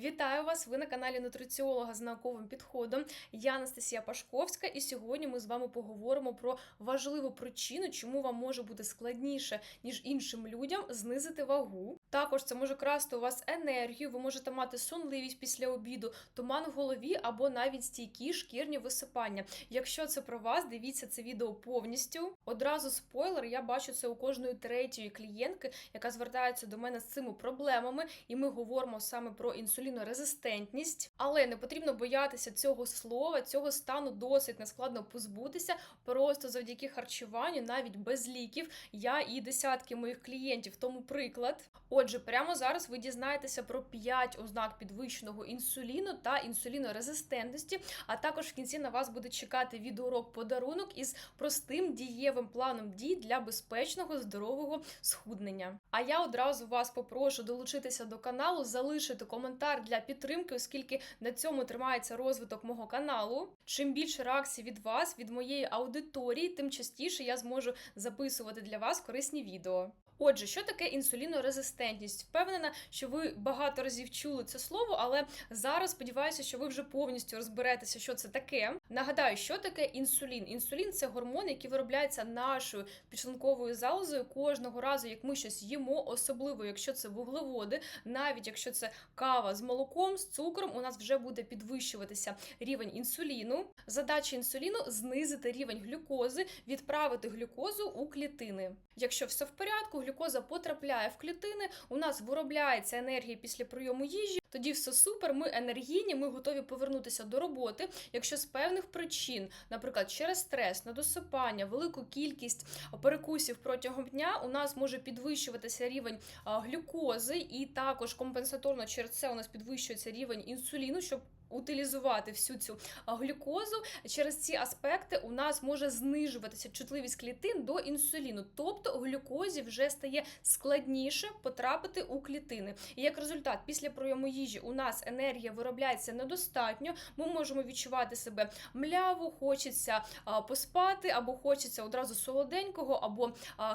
Вітаю вас! Ви на каналі нутриціолога з науковим підходом. Я Анастасія Пашковська, і сьогодні ми з вами поговоримо про важливу причину, чому вам може бути складніше, ніж іншим людям знизити вагу. Також це може красти у вас енергію, ви можете мати сонливість після обіду, туман в голові або навіть стійкі шкірні висипання. Якщо це про вас, дивіться це відео повністю. Одразу спойлер, я бачу це у кожної третьої клієнтки, яка звертається до мене з цими проблемами, і ми говоримо саме про інсулінорезистентність. Але не потрібно боятися цього слова, цього стану досить нескладно позбутися. Просто завдяки харчуванню, навіть без ліків, я і десятки моїх клієнтів, тому приклад. Отже, прямо зараз ви дізнаєтеся про 5 ознак підвищеного інсуліну та інсулінорезистентності. А також в кінці на вас буде чекати відеоурок подарунок із простим дієвим планом дій для безпечного здорового схуднення. А я одразу вас попрошу долучитися до каналу, залишити коментар для підтримки, оскільки на цьому тримається розвиток мого каналу. Чим більше реакцій від вас, від моєї аудиторії, тим частіше я зможу записувати для вас корисні відео. Отже, що таке інсулінорезистентність? Впевнена, що ви багато разів чули це слово, але зараз сподіваюся, що ви вже повністю розберетеся, що це таке. Нагадаю, що таке інсулін. Інсулін це гормон, який виробляється нашою підшлунковою залозою кожного разу, як ми щось їмо, особливо якщо це вуглеводи, навіть якщо це кава з молоком, з цукром, у нас вже буде підвищуватися рівень інсуліну. Задача інсуліну знизити рівень глюкози, відправити глюкозу у клітини. Якщо все в порядку, глюкоза потрапляє в клітини, у нас виробляється енергія після прийому їжі. Тоді все супер, ми енергійні, ми готові повернутися до роботи. Якщо з певних причин, наприклад, через стрес, недосипання, велику кількість перекусів протягом дня, у нас може підвищуватися рівень глюкози, і також компенсаторно через це у нас підвищується рівень інсуліну, щоб утилізувати всю цю глюкозу. Через ці аспекти у нас може знижуватися чутливість клітин до інсуліну, тобто глюкозі вже стає складніше потрапити у клітини. І як результат, після прийому їжі у нас енергія виробляється недостатньо. Ми можемо відчувати себе мляво, хочеться поспати, або хочеться одразу солоденького, або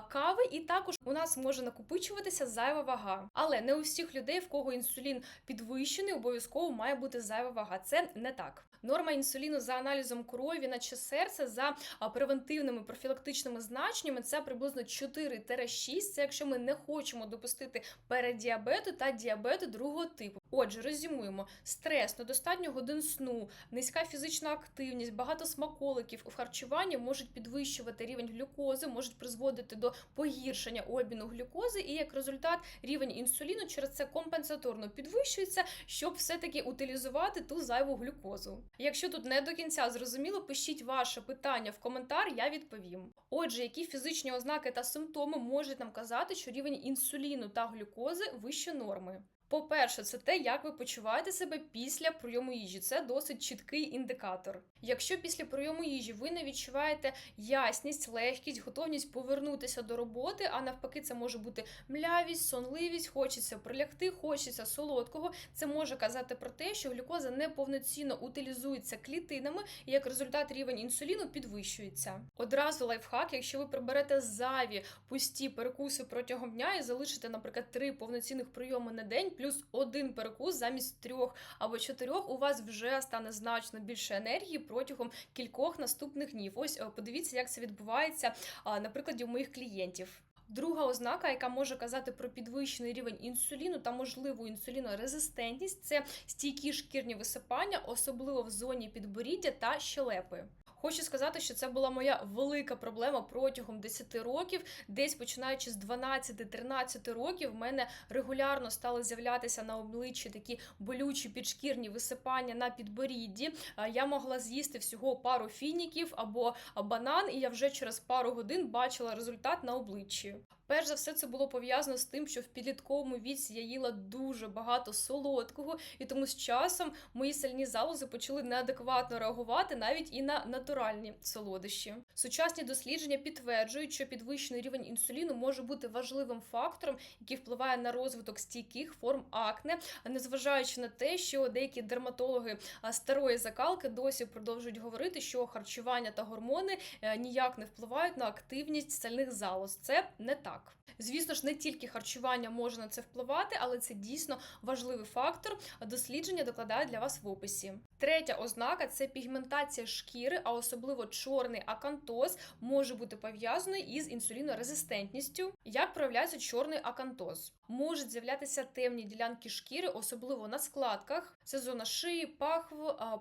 кави. І також у нас може накопичуватися зайва вага. Але не у всіх людей, в кого інсулін підвищений, обов'язково має бути зайва вага. Це не так. Норма інсуліну за аналізом крові, наче серце, за превентивними профілактичними значеннями, це приблизно 4-6. Це якщо ми не хочемо допустити передіабету та діабету другого типу. Отже, резюмуємо: стрес, недостатньо годин сну, низька фізична активність, багато смаколиків у харчуванні можуть підвищувати рівень глюкози, можуть призводити до погіршення обміну глюкози, і як результат рівень інсуліну через це компенсаторно підвищується, щоб все-таки утилізувати ту зайву глюкозу. Якщо тут не до кінця зрозуміло, пишіть ваше питання в коментар, я відповім. Отже, які фізичні ознаки та симптоми можуть нам казати, що рівень інсуліну та глюкози вище норми? По-перше, це те, як ви почуваєте себе після прийому їжі. Це досить чіткий індикатор. Якщо після прийому їжі ви не відчуваєте ясність, легкість, готовність повернутися до роботи, а навпаки, це може бути млявість, сонливість, хочеться прилягти, хочеться солодкого. Це може казати про те, що глюкоза неповноцінно утилізується клітинами, і як результат рівень інсуліну підвищується. Одразу лайфхак, якщо ви приберете зайві пусті перекуси протягом дня і залишите, наприклад, три повноцінних прийоми на день плюс один перекус замість трьох або чотирьох, у вас вже стане значно більше енергії протягом кількох наступних днів. Ось подивіться, як це відбувається на прикладі у моїх клієнтів. Друга ознака, яка може казати про підвищений рівень інсуліну та можливу інсулінорезистентність, це стійкі шкірні висипання, особливо в зоні підборіддя та щелепи. Хочу сказати, що це була моя велика проблема протягом 10 років. Десь починаючи з 12-13 років, в мене регулярно стали з'являтися на обличчі такі болючі підшкірні висипання на підборідді. Я могла з'їсти всього пару фініків або банан, і я вже через пару годин бачила результат на обличчі. Перш за все, це було пов'язано з тим, що в підлітковому віці я їла дуже багато солодкого, і тому з часом мої сальні залози почали неадекватно реагувати навіть і на натуральні солодощі. Сучасні дослідження підтверджують, що підвищений рівень інсуліну може бути важливим фактором, який впливає на розвиток стійких форм акне, незважаючи на те, що деякі дерматологи старої закалки досі продовжують говорити, що харчування та гормони ніяк не впливають на активність сальних залоз. Це не так. Так. Звісно ж, не тільки харчування може на це впливати, але це дійсно важливий фактор. Дослідження докладають для вас в описі. Третя ознака це пігментація шкіри, а особливо чорний акантоз може бути пов'язаний із інсулінорезистентністю. Як проявляється чорний акантоз? Можуть з'являтися темні ділянки шкіри, особливо на складках. Це зона шиї, пахв,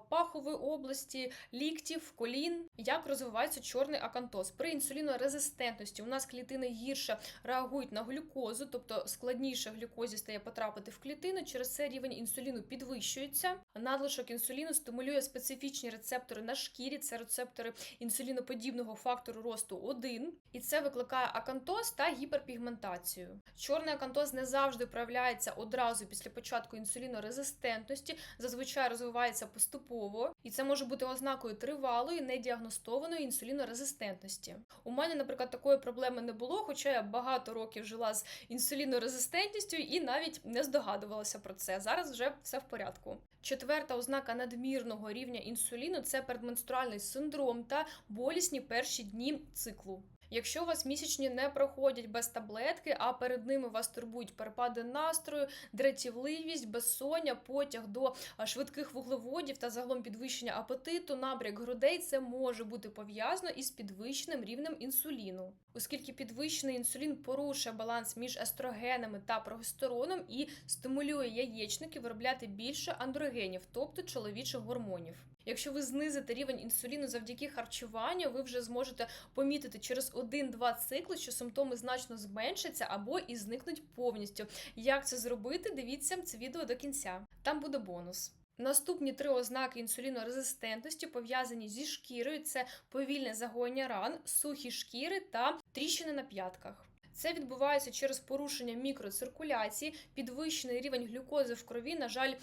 пахової області, ліктів, колін. Як розвивається чорний акантоз? При інсулінорезистентності у нас клітини гірше реагують на глюкозу, тобто складніше глюкозі стає потрапити в клітину. Через це рівень інсуліну підвищується. Надлишок інсуліну стимулює специфічні рецептори на шкірі. Це рецептори інсуліноподібного фактору росту 1, і це викликає акантоз та гіперпігментацію. Чорний акантоз не завжди проявляється одразу після початку інсулінорезистентності, зазвичай розвивається поступово, і це може бути ознакою тривалої, недіагностованої інсулінорезистентності. У мене, наприклад, такої проблеми не було, хоча я багато років жила з інсулінорезистентністю і навіть не здогадувалася про це. Зараз вже все в порядку. Четверта ознака надмірного рівня інсуліну це передменструальний синдром та болісні перші дні циклу. Якщо у вас місячні не проходять без таблетки, а перед ними вас турбують перепади настрою, дратівливість, безсоння, потяг до швидких вуглеводів та загалом підвищення апетиту, набряк грудей, це може бути пов'язано із підвищеним рівнем інсуліну, оскільки підвищений інсулін порушує баланс між естрогенами та прогестероном і стимулює яєчники виробляти більше андрогенів, тобто чоловічих гормонів. Якщо ви знизите рівень інсуліну завдяки харчуванню, ви вже зможете помітити через 1-2 цикли, що симптоми значно зменшаться або і зникнуть повністю. Як це зробити? Дивіться це відео до кінця. Там буде бонус. Наступні три ознаки інсулінорезистентності пов'язані зі шкірою: це повільне загоєння ран, сухі шкіри та тріщини на п'ятках. Це відбувається через порушення мікроциркуляції, підвищений рівень глюкози в крові, на жаль,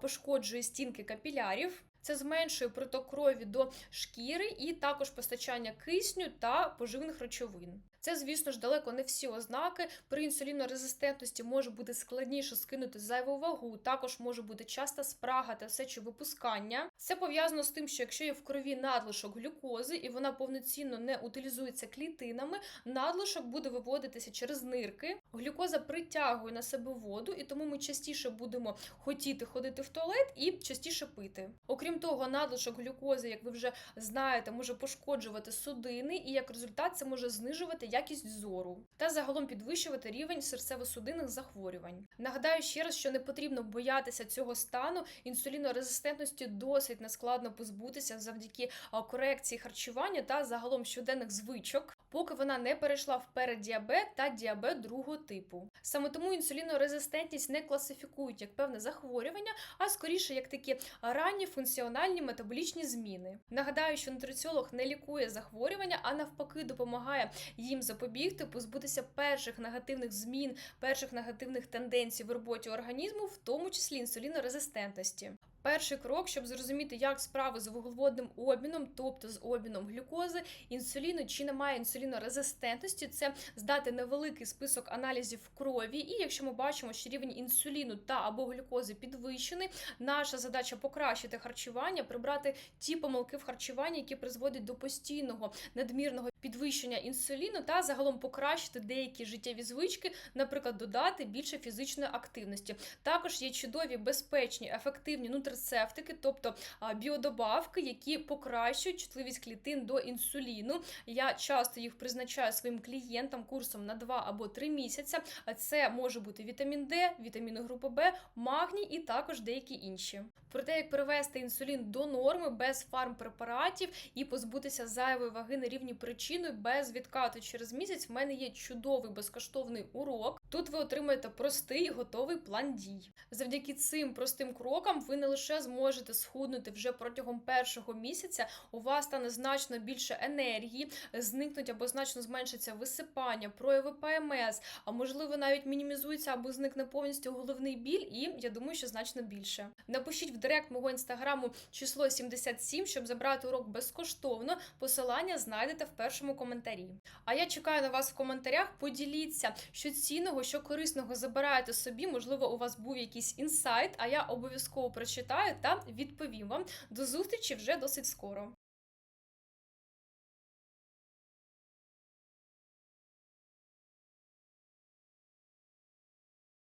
пошкоджує стінки капілярів. Це зменшує приток крові до шкіри і також постачання кисню та поживних речовин. Це, звісно ж, далеко не всі ознаки. При інсулінорезистентності може бути складніше скинути зайву вагу, також може бути часто спрага та сечовипускання. Це пов'язано з тим, що якщо є в крові надлишок глюкози і вона повноцінно не утилізується клітинами, надлишок буде виводитися через нирки. Глюкоза притягує на себе воду, і тому ми частіше будемо хотіти ходити в туалет і частіше пити. Окрім того, надлишок глюкози, як ви вже знаєте, може пошкоджувати судини, і як результат це може знижувати якість зору та загалом підвищувати рівень серцево-судинних захворювань. Нагадаю ще раз, що не потрібно боятися цього стану. Інсулінорезистентності досить нескладно позбутися завдяки корекції харчування та загалом щоденних звичок. Поки вона не перейшла в переддіабет та діабет другого типу. Саме тому інсулінорезистентність не класифікують як певне захворювання, а скоріше як такі ранні функціональні метаболічні зміни. Нагадаю, що нутриціолог не лікує захворювання, а навпаки допомагає їм запобігти, позбутися перших негативних змін, перших негативних тенденцій в роботі організму, в тому числі інсулінорезистентності. Перший крок, щоб зрозуміти, як справи з вуглеводним обміном, тобто з обміном глюкози, інсуліну чи немає інсулінорезистентності, це здати невеликий список аналізів в крові. І якщо ми бачимо, що рівень інсуліну та або глюкози підвищений, наша задача покращити харчування, прибрати ті помилки в харчуванні, які призводять до постійного надмірного підвищення інсуліну, та загалом покращити деякі життєві звички, наприклад, додати більше фізичної активності. Також є чудові, безпечні, ефективні нутрицептики, тобто біодобавки, які покращують чутливість клітин до інсуліну. Я часто їх призначаю своїм клієнтам курсом на 2 або 3 місяці. Це може бути вітамін Д, вітаміни групи Б, магній і також деякі інші. Про те, як перевести інсулін до норми без фармпрепаратів і позбутися зайвої ваги на рівні причини без відкату через місяць. В мене є чудовий безкоштовний урок. Тут ви отримаєте простий готовий план дій. Завдяки цим простим крокам ви не лише зможете схуднути вже протягом першого місяця. У вас стане значно більше енергії, зникнуть або значно зменшиться висипання, прояви ПМС, а можливо навіть мінімізується або зникне повністю головний біль, і я думаю, що значно більше. Напишіть в директ мого інстаграму число 77, щоб забрати урок безкоштовно. Посилання знайдете в першому коментарі. А я чекаю на вас в коментарях. Поділіться, що цінного, що корисного забираєте собі. Можливо, у вас був якийсь інсайт, а я обов'язково прочитаю та відповім вам. До зустрічі вже досить скоро.